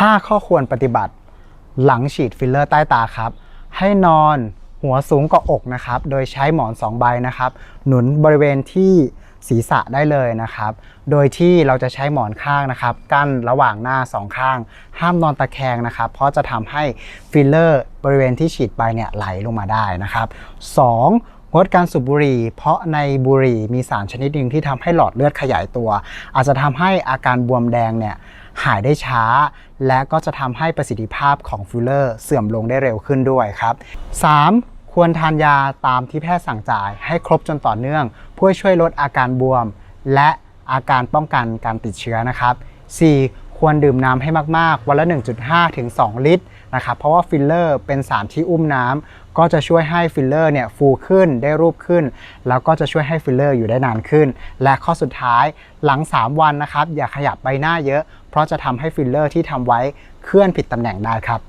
5 ข้อควรปฏิบัติ หลังฉีดฟิลเลอร์ใต้ตาครับ ให้นอนหัวสูงกว่าอกนะครับ โดยใช้หมอน 2 ใบนะครับ หนุนบริเวณที่ศีรษะได้เลยนะครับ โดยที่เราจะใช้หมอนข้างนะครับ กั้นระหว่างหน้าสองข้าง ห้ามนอนตะแคงนะครับ เพราะจะทำให้ฟิลเลอร์บริเวณที่ฉีดไปเนี่ยไหลลงมาได้นะครับ 2. งดการสูบบุหรี่ เพราะในบุหรี่มีสารชนิดหนึ่งที่ทำให้หลอดเลือดขยายตัว อาจจะทำให้อาการบวมแดงเนี่ยหายได้ช้า และก็จะทำให้ประสิทธิภาพของฟิลเลอร์เสื่อมลงได้เร็วขึ้นด้วยครับ 3. ควรทานยาตามที่แพทย์สั่งจ่าย ให้ครบจนต่อเนื่อง เพื่อช่วยลดอาการบวม และอาการป้องกันการติดเชื้อนะครับ 4. ควรดื่มน้ำให้มากๆ วันละ 1.5 ถึง 2 ลิตรนะครับเพราะว่าฟิลเลอร์เป็นสารที่อุ้มน้ำก็จะช่วยให้ฟิลเลอร์เนี่ยฟูขึ้นได้รูปขึ้น แล้วก็จะช่วยให้ฟิลเลอร์อยู่ได้นานขึ้น และข้อสุดท้ายหลัง 3 วันนะครับอย่าขยับใบหน้าเยอะ เพราะจะทำให้ฟิลเลอร์ที่ทำไว้เคลื่อนผิดตำแหน่งได้ครับ